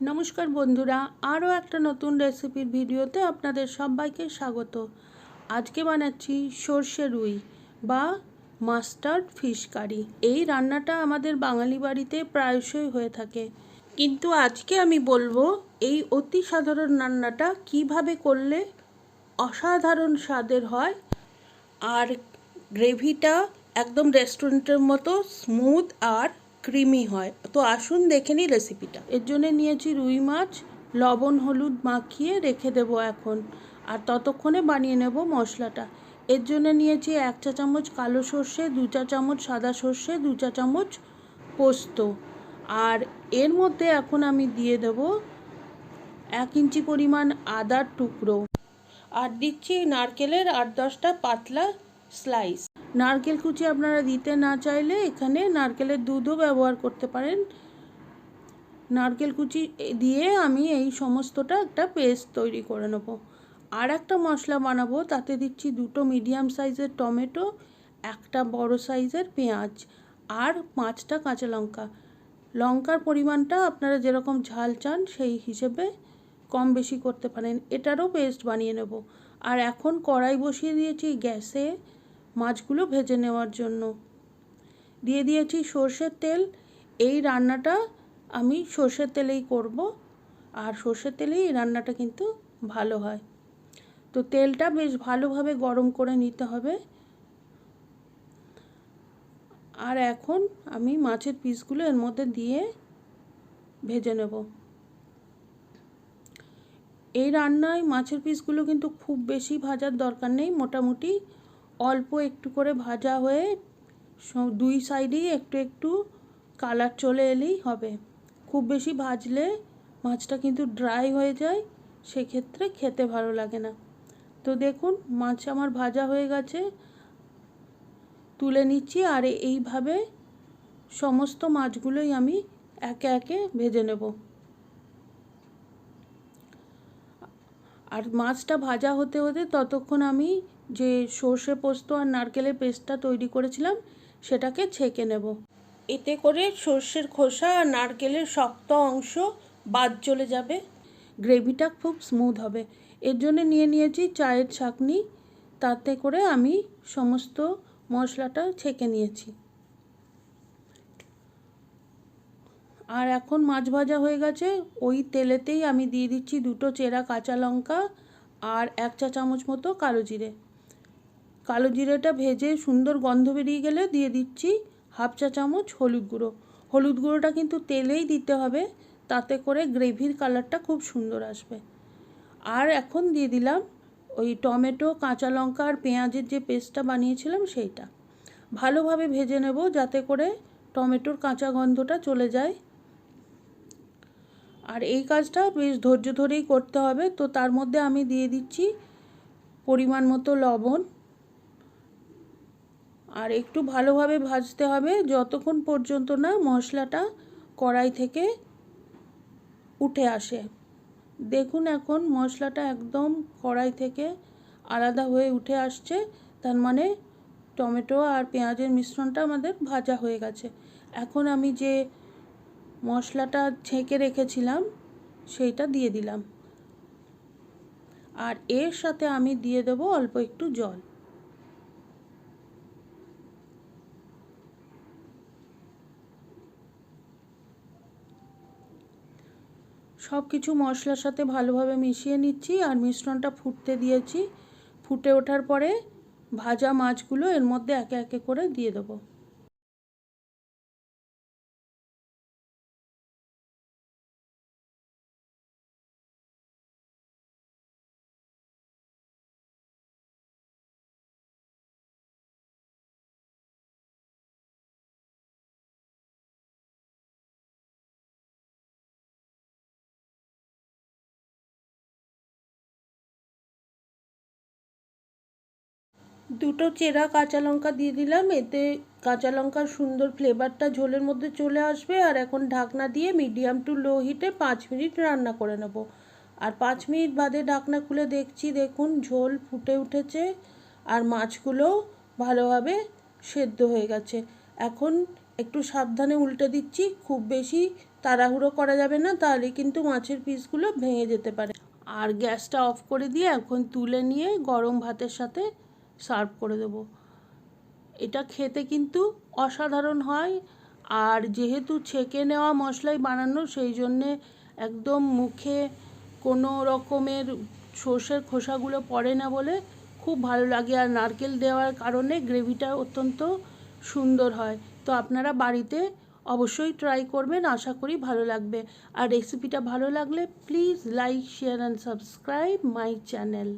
নমস্কার বন্ধুরা, আরও একটা নতুন রেসিপির ভিডিওতে আপনাদের সবাইকে স্বাগত। আজকে বানাচ্ছি সর্ষে রুই বা মাস্টার্ড ফিশ কারি। এই রান্নাটা আমাদের বাঙালি বাড়িতে প্রায়শই হয়ে থাকে। কিন্তু আজকে আমি বলব, এই অতি সাধারণ রান্নাটা কীভাবে করলে অসাধারণ স্বাদের হয় আর গ্রেভিটা একদম রেস্টুরেন্টের মতো স্মুথ আর ক্রিমি হয়। তো আসুন দেখে নিই রেসিপিটা এর জন্য নিয়েছি রুই মাছ, লবণ, হলুদ মাখিয়ে রেখে দেবো এখন। আর ততক্ষণে বানিয়ে নেব মশলাটা। এর জন্য নিয়েছি এক চা চামচ কালো সর্ষে, দু চা চামচ সাদা সর্ষে, দু চা চামচ পোস্ত। আর এর মধ্যে এখন আমি দিয়ে দেব এক ইঞ্চি পরিমাণ আদার টুকরো। আর দিচ্ছি নারকেলের আট দশটা পাতলা স্লাইস নারকেল কুচি আপনারা দিতে না চাইলে এখানে নারকেলের দুধও ব্যবহার করতে পারেন। নারকেল কুচি দিয়ে আমি এই সমস্তটা একটা পেস্ট তৈরি করে নেব। আর একটা মশলা বানাবো, তাতে দিচ্ছি দুটো মিডিয়াম সাইজের টমেটো, একটা বড় সাইজের পেঁয়াজ আর পাঁচটা কাঁচা লঙ্কা। লঙ্কার পরিমাণটা আপনারা যেরকম ঝাল চান সেই হিসেবে কম বেশি করতে পারেন। এটারও পেস্ট বানিয়ে নেব। আর এখন কড়াই বসিয়ে দিয়েছি গ্যাসে। মাছগুলো ভেজে নেওয়ার জন্য। দিয়ে দিয়েছি সর্ষের তেল। এই রান্নাটা আমি সর্ষের তেলেই করব। আর সর্ষের তেলেই এই রান্নাটা কিন্তু ভালো হয়। তো তেলটা বেশ ভালোভাবে গরম করে নিতে হবে। আর এখন আমি মাছের পিসগুলো এর মধ্যে দিয়ে ভেজে নেব। এই রান্নায় মাছের পিসগুলো কিন্তু খুব বেশি ভাজার দরকার নেই। মোটামুটি অল্প একটু করে ভাজা হয়ে দুই সাইডেই একটু একটু কালার চলে এলেই হবে। খুব বেশি ভাজলে মাছটা কিন্তু ড্রাই হয়ে যায়, সেক্ষেত্রে খেতে ভালো লাগে না। তো দেখুন, মাছ আমার ভাজা হয়ে গেছে। তুলে নিচ্ছি আর এইভাবে সমস্ত মাছগুলোই আমি একে একে ভেজে নেব। আর মাছটা ভাজা হতে হতে ততক্ষণ আমি যে সর্ষে পোস্ত আর নারকেলের পেস্টটা তৈরি করেছিলাম, সেটাকে ছেঁকে নেব। এতে করে সর্ষের খোসা আর নারকেলের শক্ত অংশ বাদ চলে যাবে। গ্রেভিটা খুব স্মুথ হবে। এর জন্য নিয়ে নিয়েছি চায়ের ছাঁকনি। তাতে করে আমি সমস্ত মশলাটা ছেঁকে নিয়েছি। আর এখন মাছ ভাজা হয়ে গেছে। ওই তেলেতেই আমি দিয়ে দিচ্ছি দুটো চেরা কাঁচা লঙ্কা আর এক চা চামচ মতো কালো জিরে। কালো জিরেটা ভেজে সুন্দর গন্ধ বেরিয়ে গেলে দিয়ে দিচ্ছি হাফ চা চামচ হলুদ গুঁড়ো। হলুদ গুঁড়োটা কিন্তু তেলেই দিতে হবে, তাতে করে গ্রেভির কালারটা খুব সুন্দর আসবে। আর এখন দিয়ে দিলাম ওই টমেটো, কাঁচা লঙ্কা আর পেঁয়াজের যে পেস্টটা বানিয়েছিলাম সেইটা। ভালোভাবে ভেজে নেব যাতে করে টমেটোর কাঁচা গন্ধটা চলে যায়। আর এই কাজটা বেশ ধৈর্য ধরেই করতে হবে। তো তার মধ্যে আমি দিয়ে দিচ্ছি পরিমাণ মতো লবণ আর একটু ভালোভাবে ভাজতে হবে যতক্ষণ পর্যন্ত না মশলাটা কড়াই থেকে উঠে আসে। দেখুন এখন মশলাটা একদম কড়াই থেকে আলাদা হয়ে উঠে আসছে, তার মানে টমেটো আর পেঁয়াজের মিশ্রণটা আমাদের ভাজা হয়ে গেছে। এখন আমি যে মশলাটা ছেঁকে রেখেছিলাম, সেইটা দিয়ে দিলাম। আর এর সাথে আমি দিয়ে দেবো অল্প একটু জল। সব কিছু মশলার সাথে ভালোভাবে মিশিয়ে নিচ্ছি আর মিশ্রণটা ফুটতে দিয়েছি। ফুটে ওঠার পরে ভাজা মাছগুলো এর মধ্যে একে একে করে দিয়ে দেবো। দুটো চেরা কাঁচা লঙ্কা দিয়ে দিলাম, এতে কাঁচা লঙ্কার সুন্দর ফ্লেভারটা ঝোলের মধ্যে চলে আসবে, আর এখন ঢাকনা দিয়ে মিডিয়াম টু লো হিটে পাঁচ মিনিট রান্না করে নেব। আর পাঁচ মিনিট বাদে ঢাকনা খুলে দেখছি, দেখুন ঝোল ফুটে উঠেছে, আর মাছগুলোও ভালোভাবে সেদ্ধ হয়ে গেছে। এখন একটু সাবধানে উল্টে দিচ্ছি, খুব বেশি তাড়াহুড়ো করা যাবে না, তাহলে কিন্তু মাছের পিসগুলো ভেঙে যেতে পারে। আর গ্যাসটা অফ করে দিয়ে এখন তুলে নিয়ে গরম ভাতের সাথে সার্ভ করে দেবো। এটা খেতে কিন্তু অসাধারণ হয়। আর যেহেতু ছেঁকে নেওয়া মশলাই বানানো, সেই জন্যে একদম মুখে কোনো রকমের সর্ষের খোসাগুলো পড়ে না বলে খুব ভালো লাগে। আর নারকেল দেওয়ার কারণে গ্রেভিটা অত্যন্ত সুন্দর হয়। তো আপনারা বাড়িতে অবশ্যই ট্রাই করবেন, আশা করি ভালো লাগবে। আর রেসিপিটা ভালো লাগলে please like share and subscribe my channel